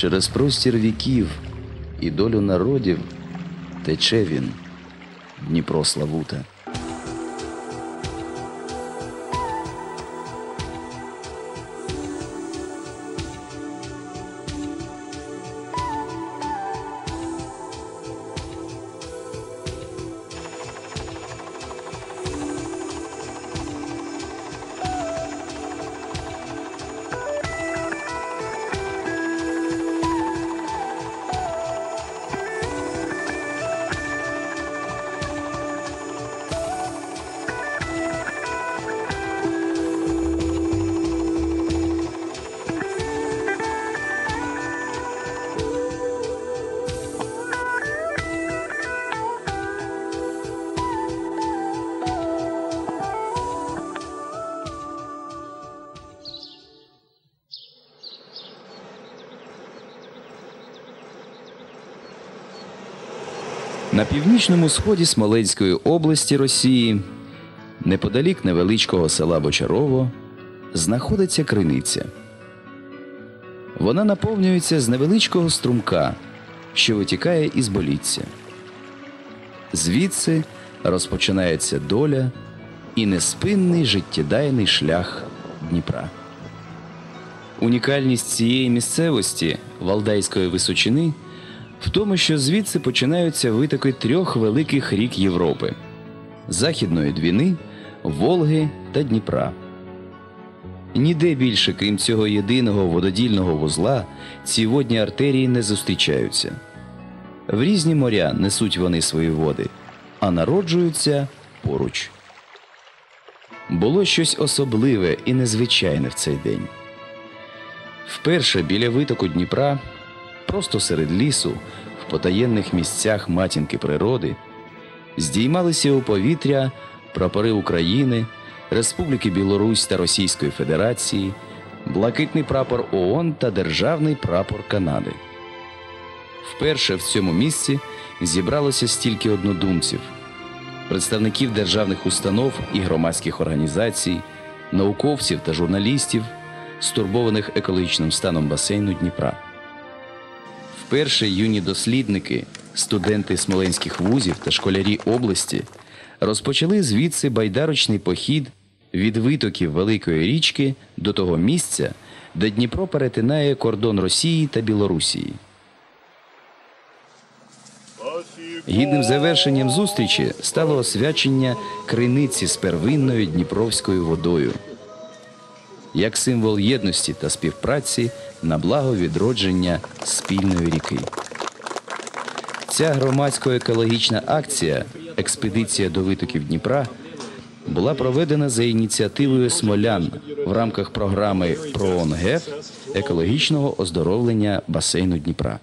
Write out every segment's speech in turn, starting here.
Через простір віків і долю народів тече він, Дніпро Славута. На північному сході Смоленської області Росії, неподалік невеличкого села Бочарово, знаходиться криниця. Вона наповнюється з невеличкого струмка, що витікає із боліття. Звідси розпочинається доля і неспинний життєдайний шлях Дніпра. Унікальність цієї місцевості Валдайської височини в тому, що звідси починаються витоки трьох великих рік Європи Західної Двіни, Волги та Дніпра. Ніде більше, крім цього єдиного вододільного вузла, ці водні артерії не зустрічаються. В різні моря несуть вони свої води, а народжуються поруч. Було щось особливе і незвичайне в цей день. Вперше біля витоку Дніпра, просто серед лісу, в потаєнних місцях матінки природи, здіймалися у повітря прапори України, Республіки Білорусь та Російської Федерації, блакитний прапор ООН та Державний прапор Канади. Вперше в цьому місці зібралося стільки однодумців, представників державних установ і громадських організацій, науковців та журналістів, стурбованих екологічним станом басейну Дніпра. Вперше юні дослідники, студенти смоленських вузів та школярі області розпочали звідси байдарочний похід від витоків Великої річки до того місця, де Дніпро перетинає кордон Росії та Білорусії. Гідним завершенням зустрічі стало освячення криниці з первинною Дніпровською водою як символ єдності та співпраці на благо відродження спільної ріки. Ця громадсько-екологічна акція Експедиція до витоків Дніпра була проведена за ініціативою смолян в рамках програми ПРООНГЕФ екологічного оздоровлення басейну Дніпра.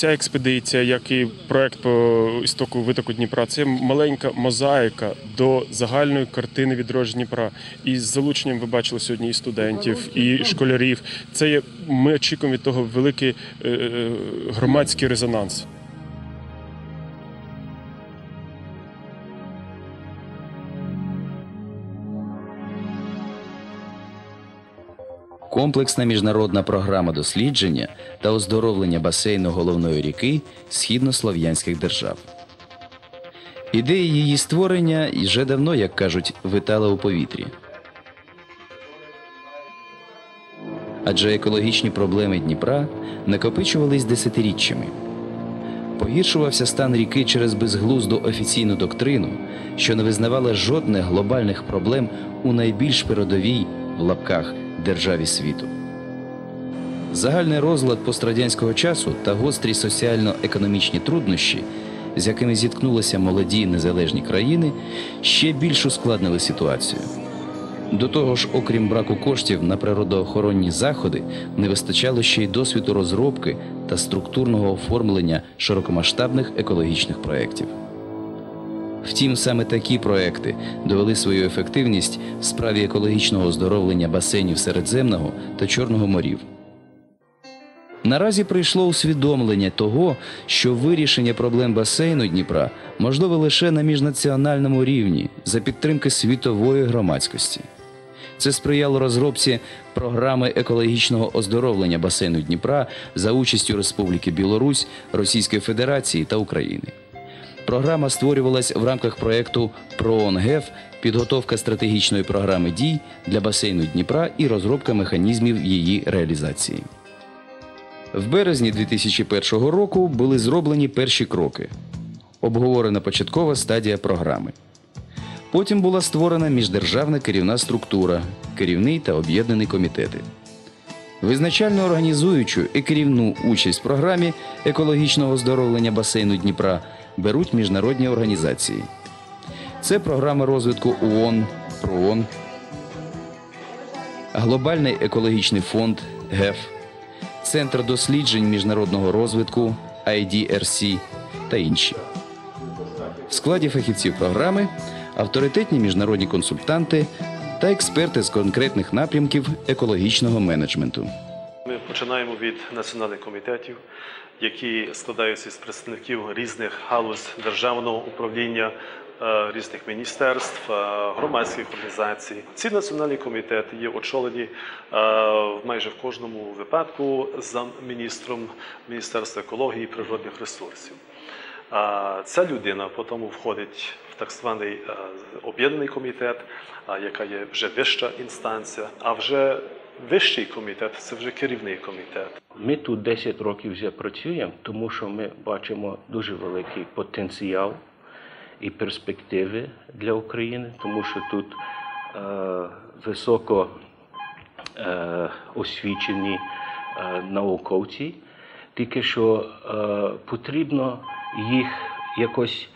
Ця експедиція, як і проект по істоку витоку Дніпра, це маленька мозаїка до загальної картини відродження Дніпра. І з залученням ви бачили сьогодні і студентів, і школярів. Це є ми очікуємо від того великий е, е, громадський резонанс. Комплексна міжнародна програма дослідження та оздоровлення басейну головної ріки східнослов'янських держав. Ідея її створення вже давно, як кажуть, витала у повітрі. Адже екологічні проблеми Дніпра накопичувались десятиріччями. Погіршувався стан ріки через безглузду офіційну доктрину, що не визнавала жодних глобальних проблем у найбільш передовій в лапках державі світу. Загальний розлад пострадянського часу та гострі соціально-економічні труднощі, з якими зіткнулися молоді незалежні країни, ще більш ускладнили ситуацію. До того ж, окрім браку коштів на природоохоронні заходи, не вистачало ще й досвіду розробки та структурного оформлення широкомасштабних екологічних проєктів. Втім, саме такі проекти довели свою ефективність в справі екологічного оздоровлення басейнів Середземного та Чорного морів. Наразі прийшло усвідомлення того, що вирішення проблем басейну Дніпра можливе лише на міжнаціональному рівні за підтримки світової громадськості. Це сприяло розробці програми екологічного оздоровлення басейну Дніпра за участю Республіки Білорусь, Російської Федерації та України. Програма створювалась в рамках проєкту ПРООНГЕФ підготовка стратегічної програми дій для басейну Дніпра і розробка механізмів її реалізації. В березні 2001 року були зроблені перші кроки. Обговорена початкова стадія програми. Потім була створена міждержавна керівна структура, керівний та об'єднаний комітети. Визначально організуючу і керівну участь в програмі екологічного оздоровлення басейну Дніпра беруть міжнародні організації. Це програма розвитку ООН, ПРООН, Глобальний екологічний фонд ГЕФ, Центр досліджень міжнародного розвитку IDRC та інші. В складі фахівців програми авторитетні міжнародні консультанти та експерти з конкретних напрямків екологічного менеджменту. Починаємо від національних комітетів, які складаються з представників різних галузь державного управління, е, різних міністерств, е, громадських організацій. Ці національні комітети є очолені е, майже в кожному випадку за міністром Міністерства екології і природних ресурсів. Ця людина потім входить в так званий об'єднаний комітет, яка є вже вища інстанція, а вже вищий комітет це вже керівний комітет. Ми тут 10 років вже працюємо, тому що ми бачимо дуже великий потенціал і перспективи для України, тому що тут е, високо е, освічені е, науковці, тільки що е, потрібно їх якось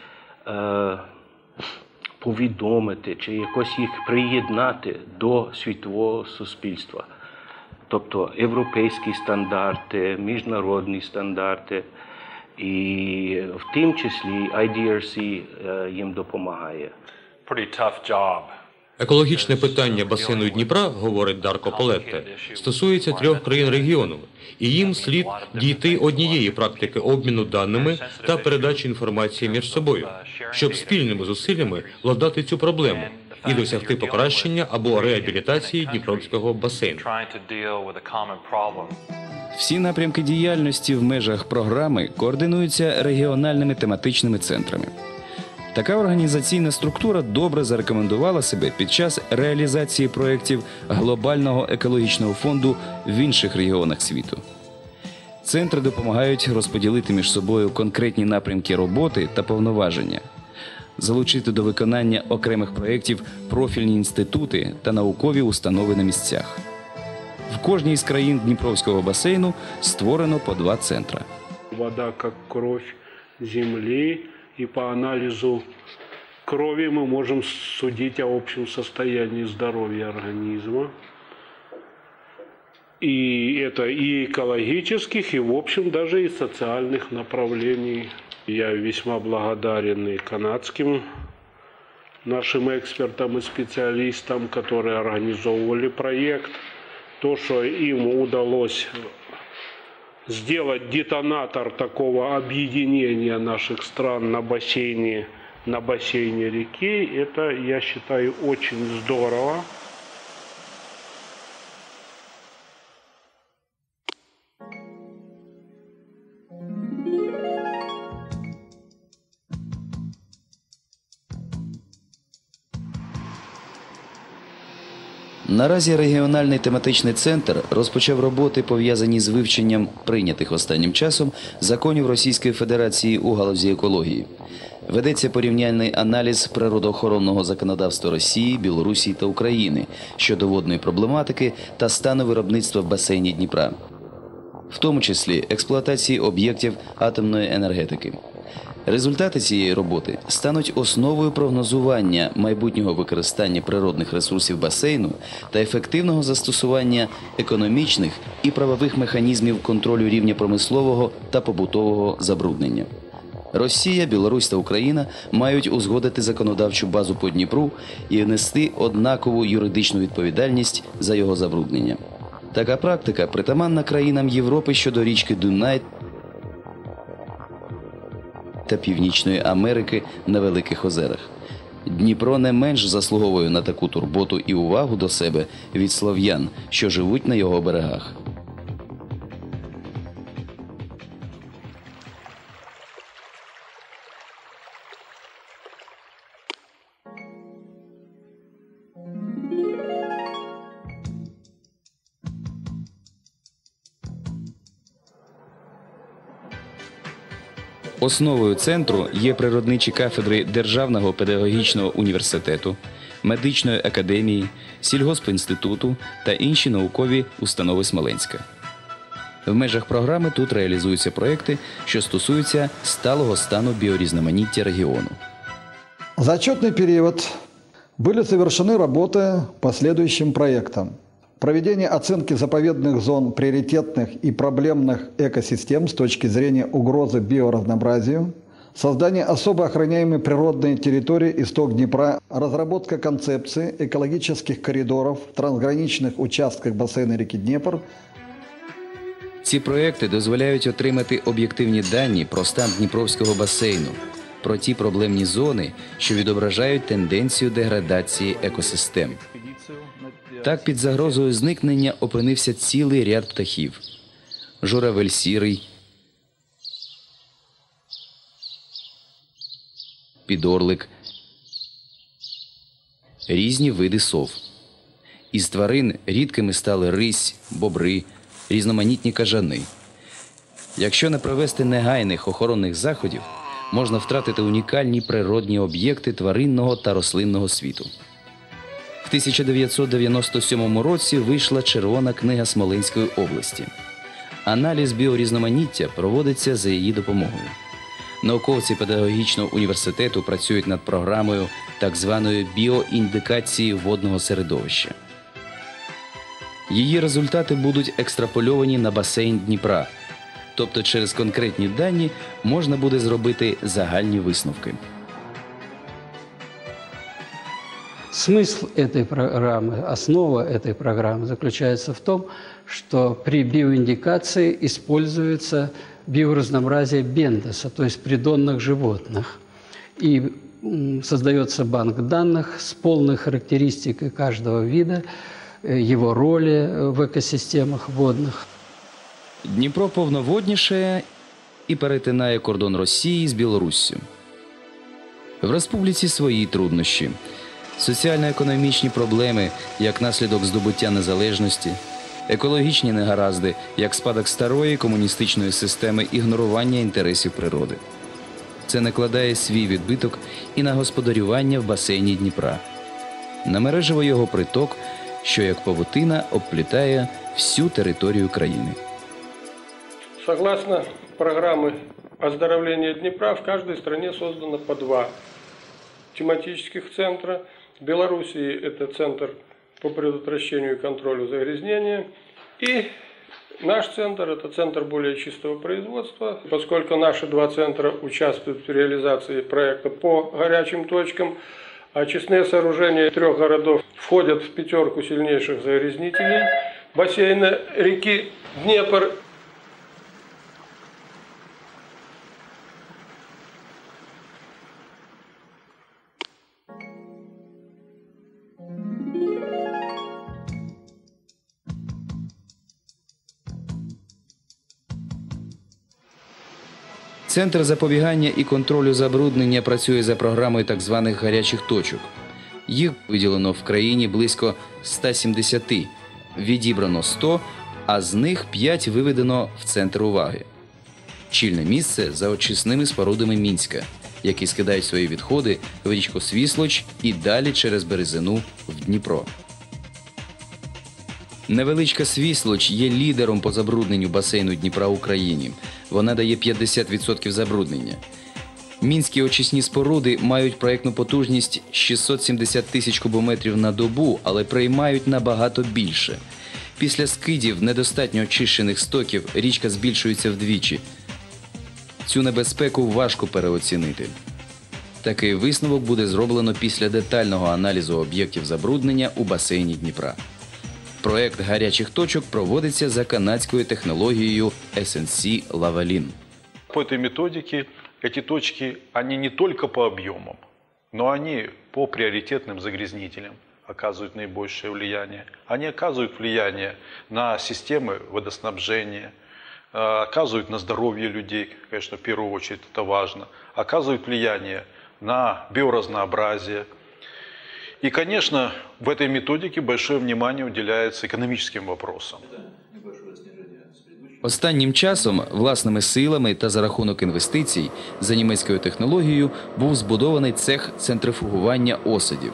е, повідомити чи якось їх приєднати до світового суспільства. Тобто європейські стандарти, міжнародні стандарти, і в тим числі IDRC е, їм допомагає. pretty tough job. Екологічне питання басейну Дніпра, говорить Дарко Полетте, стосується трьох країн регіону, і їм слід дійти однієї практики обміну даними та передачі інформації між собою, щоб спільними зусиллями владати цю проблему і досягти покращення або реабілітації Дніпровського басейну. Всі напрямки діяльності в межах програми координуються регіональними тематичними центрами. Така організаційна структура добре зарекомендувала себе під час реалізації проєктів глобального екологічного фонду в інших регіонах світу. Центри допомагають розподілити між собою конкретні напрямки роботи та повноваження, залучити до виконання окремих проєктів профільні інститути та наукові установи на місцях. В кожній із країн Дніпровського басейну створено по два центра. Вода как кровь земли, и по анализу крови мы можем судить о общем состоянии здоровья организма. И это и экологических, и в общем даже и социальных направлений. Я весьма благодарен и канадским нашим экспертам и специалистам, которые организовывали проект. То, что им удалось сделать детонатор такого объединения наших стран на бассейне, на бассейне реки, это, я считаю, очень здорово. Наразі регіональний тематичний центр розпочав роботи, пов'язані з вивченням прийнятих останнім часом законів Російської Федерації у галузі екології. Ведеться порівняльний аналіз природоохоронного законодавства Росії, Білорусі та України щодо водної проблематики та стану виробництва в басейні Дніпра, в тому числі експлуатації об'єктів атомної енергетики. Результати цієї роботи стануть основою прогнозування майбутнього використання природних ресурсів басейну та ефективного застосування економічних і правових механізмів контролю рівня промислового та побутового забруднення. Росія, Білорусь та Україна мають узгодити законодавчу базу по Дніпру і внести однакову юридичну відповідальність за його забруднення. Така практика притаманна країнам Європи щодо річки Дунай та Північної Америки на Великих озерах. Дніпро не менш заслуговує на таку турботу і увагу до себе від слов'ян, що живуть на його берегах. Основою центру є природничі кафедри Державного педагогічного університету, медичної академії, сільгоспінституту та інші наукові установи Смоленська. В межах програми тут реалізуються проекти, що стосуються сталого стану біорізноманіття регіону. За отчетный период были совершены работы по следующим проектам. Проведение оценки заповедных зон приоритетных и проблемных экосистем с точки зрения угрозы биоразнообразию, создание особо охраняемой природной территории исток Днепра, разработка концепции экологических коридоров в трансграничных участках бассейна реки Днепр Ці проекти дозволяють отримати об'єктивні дані про стан Дніпровського басейну, про ті проблемні зони, що відображають тенденцію деградації екосистем. Так під загрозою зникнення опинився цілий ряд птахів: журавель сірий, підорлик, різні види сов. Із тварин рідкими стали рись, бобри, різноманітні кажани. Якщо не провести негайних охоронних заходів, можна втратити унікальні природні об'єкти тваринного та рослинного світу. В 1997 році вийшла Червона книга Смоленської області. Аналіз біорізноманіття проводиться за її допомогою. Науковці педагогічного університету працюють над програмою так званої біоіндикації водного середовища. Її результати будуть екстрапольовані на басейн Дніпра, тобто через конкретні дані можна буде зробити загальні висновки. Смысл этой программы, основа этой программы заключается в том, что при биоиндикации используется биоразнообразие бендеса, то есть придонных животных. И м, создается банк данных с полной характеристикой каждого вида, э, его роли э, в экосистемах водных. Дніпро повноводніше і перетинає кордон Росії з Білоруссю. В республіці свої труднощі, соціально-економічні проблеми як наслідок здобуття незалежності, екологічні негаразди як спадок старої комуністичної системи ігнорування інтересів природи. Це накладає свій відбиток і на господарювання в басейні Дніпра, на мережево його приток, що як павутина обплітає всю територію країни. Согласно программы оздоровления Днепра, в каждой стране создано по два тематических центра. В Белоруссии это центр по предотвращению и контролю загрязнения. И наш центр – это центр более чистого производства. Поскольку наши два центра участвуют в реализации проекта по горячим точкам, а очистные сооружения трех городов входят в пятерку сильнейших загрязнителей бассейна реки Днепр Центр запобігання і контролю забруднення працює за програмою так званих гарячих точок. Їх виділено в країні близько 170, відібрано 100, а з них 5 виведено в центр уваги. Чільне місце за очисними спорудами Мінська, які скидають свої відходи в річку Свіслоч і далі через Березину в Дніпро. Невеличка Свіслоч є лідером по забрудненню басейну Дніпра в Україні. Вона дає 50% забруднення. Мінські очисні споруди мають проєктну потужність 670 тисяч кубометрів на добу, але приймають набагато більше. Після скидів недостатньо очищених стоків річка збільшується вдвічі. Цю небезпеку важко переоцінити. Такий висновок буде зроблено після детального аналізу об'єктів забруднення у басейні Дніпра. Проект гарячих точок проводиться за канадською технологією SNC Lavalin. По этой методике эти точки, они не только по объемам, но они по приоритетным загрязнителям оказывают наибольшее влияние. Они оказывают влияние на системы водоснабжения, э, оказывают на здоровье людей, конечно, в первую очередь это важно, оказывают влияние на биоразнообразие. И, конечно, в этой методике большое внимание уделяется экономическим вопросам. Останнім часом власними силами та за рахунок інвестицій за німецькою технологією був збудований цех центрифугування осадів.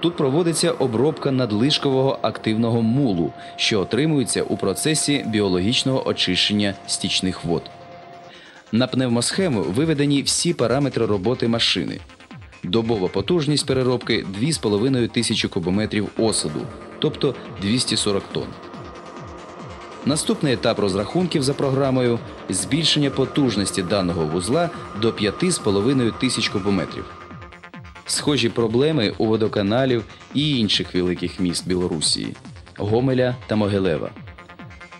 Тут проводиться обробка надлишкового активного мулу, що отримується у процесі біологічного очищення стічних вод. На пневмосхему виведені всі параметри роботи машини. Добова потужність переробки 2,5 тисячі кубометрів осаду, тобто 240 тонн. Наступний етап розрахунків за програмою збільшення потужності даного вузла до 5,5 тисяч кубометрів. Схожі проблеми у водоканалів і інших великих міст Білорусі Гомеля та Могилева.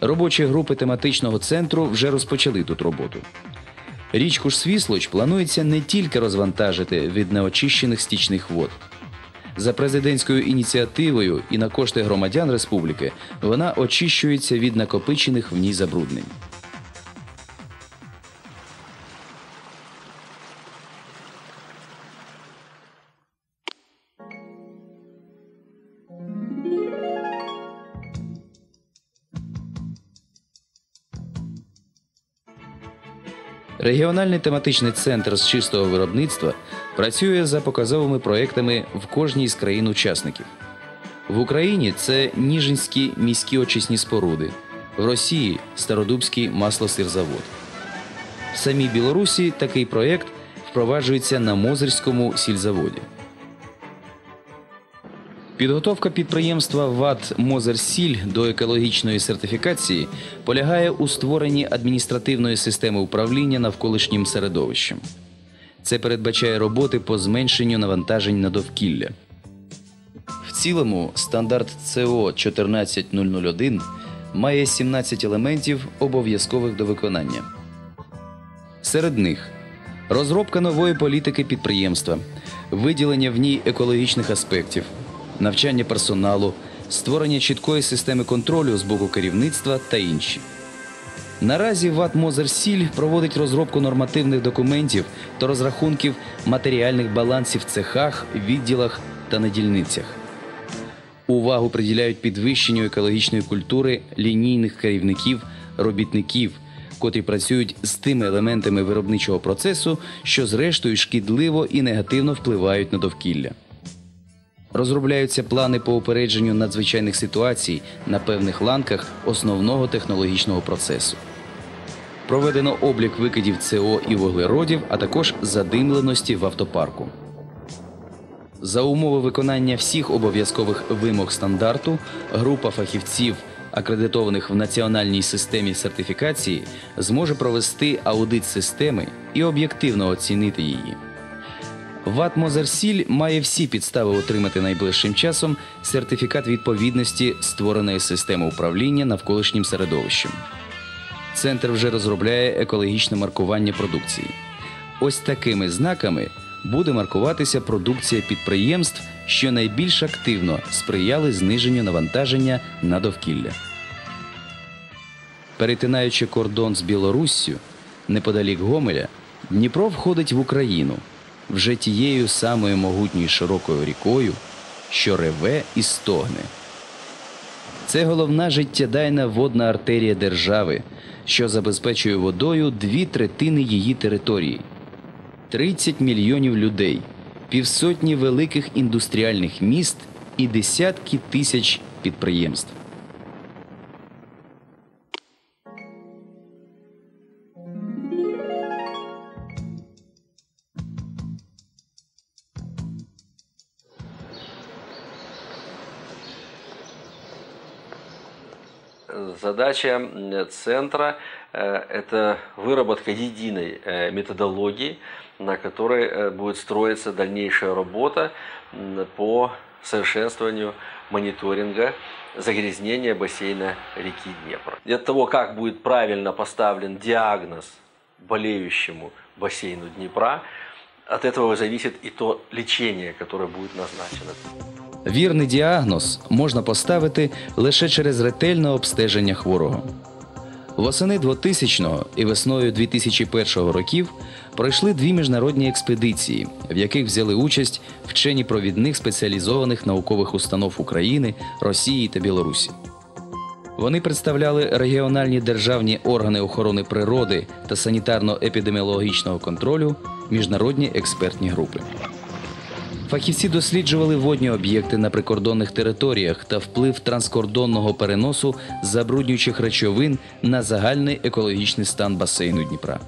Робочі групи тематичного центру вже розпочали тут роботу. Річку ж Свіслоч планується не тільки розвантажити від неочищених стічних вод. За президентською ініціативою і на кошти громадян республіки вона очищується від накопичених в ній забруднень. Регіональний тематичний центр з чистого виробництва працює за показовими проектами в кожній з країн-учасників. В Україні це Ніжинські міські очисні споруди, в Росії Стародубський маслосирзавод. В самій Білорусі такий проєкт впроваджується на Мозирському сільзаводі. Підготовка підприємства ВАТ Мозерсіль до екологічної сертифікації полягає у створенні адміністративної системи управління навколишнім середовищем. Це передбачає роботи по зменшенню навантажень на довкілля. В цілому стандарт ЦО 14001 має 17 елементів, обов'язкових до виконання. Серед них розробка нової політики підприємства, виділення в ній екологічних аспектів, навчання персоналу, створення чіткої системи контролю з боку керівництва та інші. Наразі ВАТ Мозерсіль проводить розробку нормативних документів та розрахунків матеріальних балансів в цехах, відділах та на дільницях. Увагу приділяють підвищенню екологічної культури лінійних керівників, робітників, котрі працюють з тими елементами виробничого процесу, що зрештою шкідливо і негативно впливають на довкілля. Розробляються плани по упередженню надзвичайних ситуацій на певних ланках основного технологічного процесу. Проведено облік викидів СО і вуглеродів, а також задимленості в автопарку. За умови виконання всіх обов'язкових вимог стандарту група фахівців, акредитованих в національній системі сертифікації, зможе провести аудит системи і об'єктивно оцінити її. ВАТ Мозерсіль має всі підстави отримати найближчим часом сертифікат відповідності створеної системи управління навколишнім середовищем. Центр вже розробляє екологічне маркування продукції. Ось такими знаками буде маркуватися продукція підприємств, що найбільш активно сприяли зниженню навантаження на довкілля. Перетинаючи кордон з Білоруссю, неподалік Гомеля, Дніпро входить в Україну вже тією самою могутньою широкою рікою, що реве і стогне. Це головна життєдайна водна артерія держави, що забезпечує водою дві третини її території, 30 мільйонів людей, півсотні великих індустріальних міст і десятки тисяч підприємств. Задача центра э, – это выработка единой э, методологии, на которой э, будет строиться дальнейшая работа по совершенствованию мониторинга загрязнения бассейна реки Днепр. Для того, как будет правильно поставлен диагноз болеющему бассейну Днепра, от этого зависит и то лечение, которое будет назначено. Вірний діагноз можна поставити лише через ретельне обстеження хворого. Восени 2000-го і весною 2001 років пройшли дві міжнародні експедиції, в яких взяли участь вчені провідних спеціалізованих наукових установ України, Росії та Білорусі. Вони представляли регіональні державні органи охорони природи та санітарно-епідеміологічного контролю, міжнародні експертні групи. Фахівці досліджували водні об'єкти на прикордонних територіях та вплив транскордонного переносу забруднюючих речовин на загальний екологічний стан басейну Дніпра.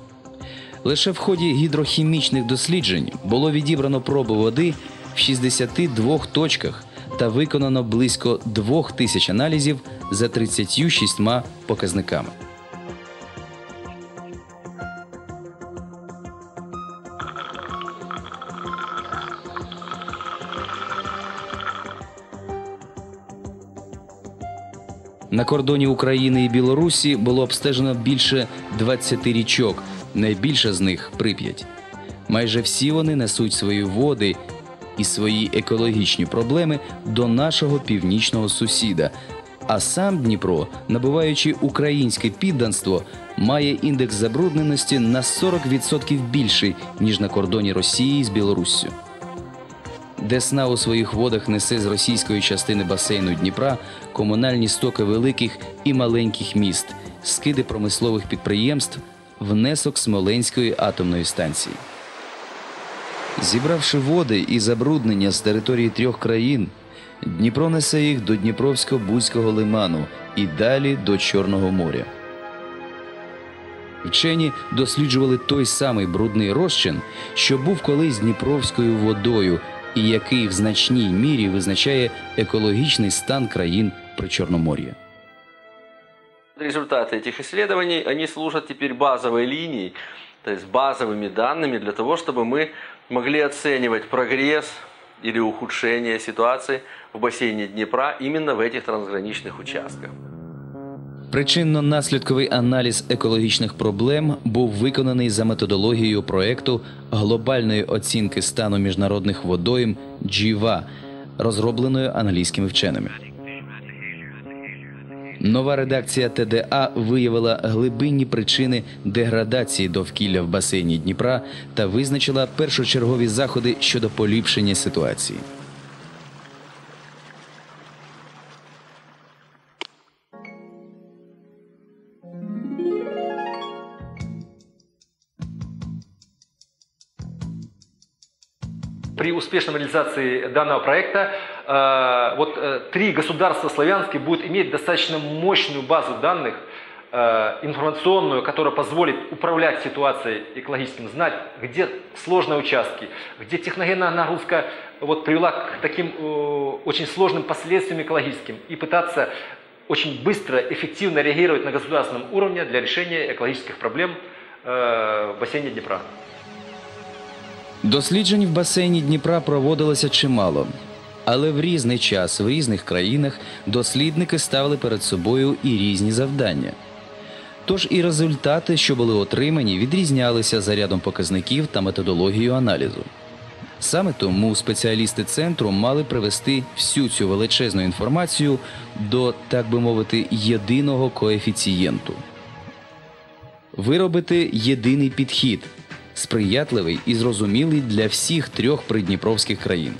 Лише в ході гідрохімічних досліджень було відібрано проби води в 62 точках та виконано близько 2 тисяч аналізів за 36 показниками. На кордоні України і Білорусі було обстежено більше 20 річок. Найбільша з них Прип'ять. Майже всі вони несуть свої води і свої екологічні проблеми до нашого північного сусіда. А сам Дніпро, набуваючи українське підданство, має індекс забрудненості на 40% більший ніж на кордоні Росії з Білоруссю. Десна у своїх водах несе з російської частини басейну Дніпра комунальні стоки великих і маленьких міст, скиди промислових підприємств, внесок Смоленської атомної станції. Зібравши води і забруднення з території трьох країн, Дніпро несе їх до Дніпровсько-Бузького лиману і далі до Чорного моря. Вчені досліджували той самий брудний розчин, що був колись Дніпровською водою, і який в значній мірі визначає екологічний стан країн Причорномор'я. Результаты этих исследований, они служат теперь базовой линией, то есть базовыми данными для того, чтобы мы могли оценивать прогресс или ухудшение ситуации в бассейне Днепра именно в этих трансграничных участках. Причинно-наслідковий аналіз екологічних проблем був виконаний за методологією проекту глобальної оцінки стану міжнародних водойм GVA, розробленою англійськими вченими. Нова редакція ТДА виявила глибинні причини деградації довкілля в басейні Дніпра та визначила першочергові заходи щодо поліпшення ситуації. При успешной реализации данного проекта э, вот э, три государства славянские будут иметь достаточно мощную базу данных э, информационную, которая позволит управлять ситуацией экологическим, знать, где сложные участки, где техногенная нагрузка вот, привела к таким очень сложным последствиям экологическим и пытаться очень быстро, эффективно реагировать на государственном уровне для решения экологических проблем в бассейне Днепра. Досліджень в басейні Дніпра проводилося чимало, Але в різний час в різних країнах дослідники ставили перед собою і різні завдання. Тож і результати, що були отримані, відрізнялися за рядом показників та методологією аналізу. Саме тому спеціалісти центру мали привести всю цю величезну інформацію до, так би мовити, єдиного коефіцієнту, виробити єдиний підхід сприятливий і зрозумілий для всіх трьох придніпровських країн.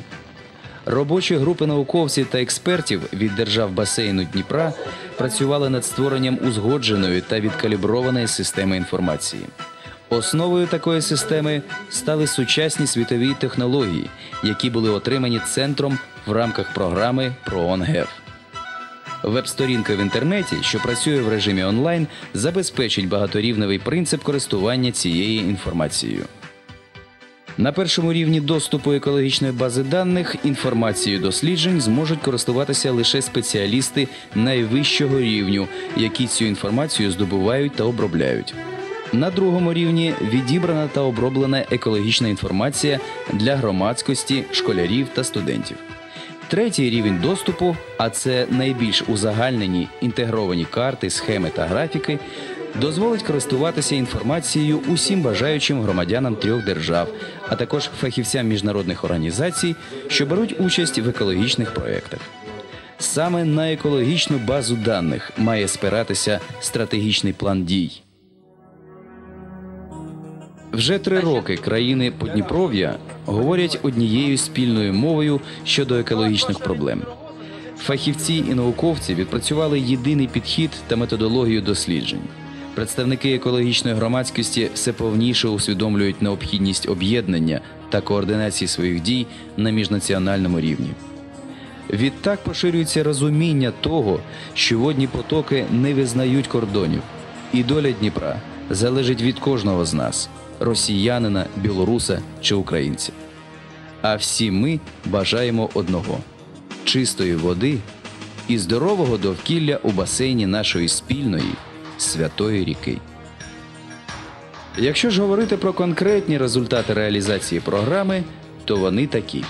Робочі групи науковців та експертів від держав басейну Дніпра працювали над створенням узгодженої та відкаліброваної системи інформації. Основою такої системи стали сучасні світові технології, які були отримані центром в рамках програми ProOnGev. Веб-сторінка в інтернеті, що працює в режимі онлайн, забезпечить багаторівневий принцип користування цією інформацією. На першому рівні доступу екологічної бази даних інформацією досліджень зможуть користуватися лише спеціалісти найвищого рівню, які цю інформацію здобувають та обробляють. На другому рівні відібрана та оброблена екологічна інформація для громадськості, школярів та студентів. Третій рівень доступу, а це найбільш узагальнені інтегровані карти, схеми та графіки, дозволить користуватися інформацією усім бажаючим громадянам трьох держав, а також фахівцям міжнародних організацій, що беруть участь в екологічних проєктах. Саме на екологічну базу даних має спиратися стратегічний план дій. Вже три роки країни Подніпров'я говорять однією спільною мовою щодо екологічних проблем. Фахівці і науковці відпрацювали єдиний підхід та методологію досліджень. Представники екологічної громадськості все повніше усвідомлюють необхідність об'єднання та координації своїх дій на міжнаціональному рівні. Відтак поширюється розуміння того, що водні потоки не визнають кордонів, і доля Дніпра залежить від кожного з нас росіянина, білоруса чи українця. А всі ми бажаємо одного чистої води і здорового довкілля у басейні нашої спільної святої ріки. Якщо ж говорити про конкретні результати реалізації програми, то вони такі.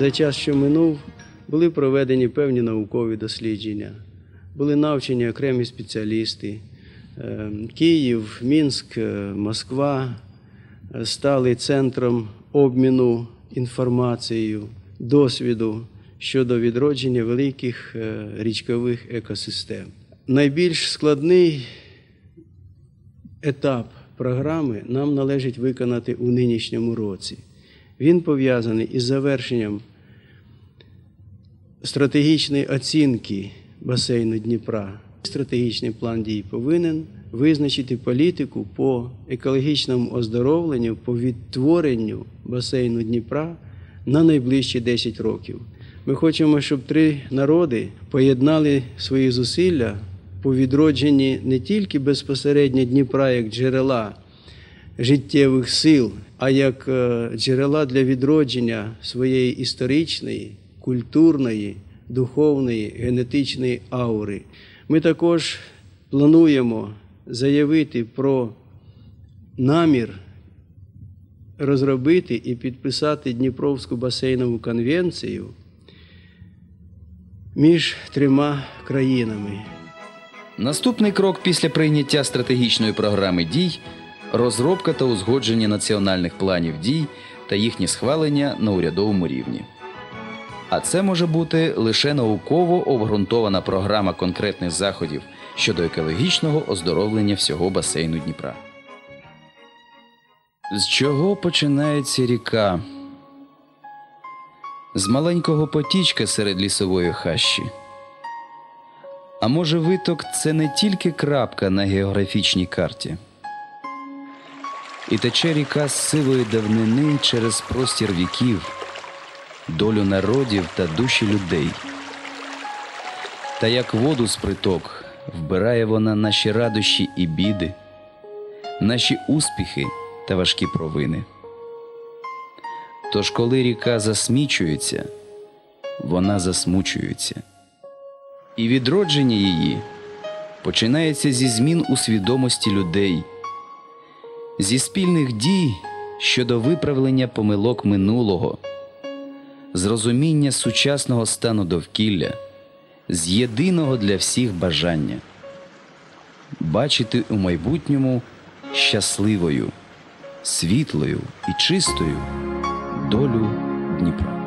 За час, що минув, були проведені певні наукові дослідження, були навчені окремі спеціалісти. Е, Київ, Мінськ, е, Москва е, стали центром обміну інформацією, досвіду щодо відродження великих річкових екосистем. Найбільш складний етап програми нам належить виконати у нинішньому році. Він пов'язаний із завершенням стратегічної оцінки басейну Дніпра. Стратегічний план дій повинен визначити політику по екологічному оздоровленню, по відтворенню басейну Дніпра на найближчі 10 років. Ми хочемо, щоб три народи поєднали свої зусилля по відродженні не тільки безпосередньо Дніпра як джерела життєвих сил, а як е, джерела для відродження своєї історичної, культурної, духовної, генетичної аури. Ми також плануємо заявити про намір розробити і підписати Дніпровську басейнову конвенцію між трьома країнами. Наступний крок після прийняття стратегічної програми дій розробка та узгодження національних планів дій та їхнє схвалення на урядовому рівні. А це може бути лише науково обґрунтована програма конкретних заходів щодо екологічного оздоровлення всього басейну Дніпра. З чого починається ріка? З маленького потічка серед лісової хащі. А може, виток це не тільки крапка на географічній карті. І тече ріка з сивої давнини через простір віків, долю народів та душі людей. Та як воду з приток вбирає вона наші радощі і біди, наші успіхи та важкі провини. Тож, коли ріка засмічується, вона засмучується, і відродження її починається зі змін у свідомості людей, зі спільних дій щодо виправлення помилок минулого, з розуміння сучасного стану довкілля, з єдиного для всіх бажання бачити у майбутньому щасливою, світлою і чистою долю Дніпра.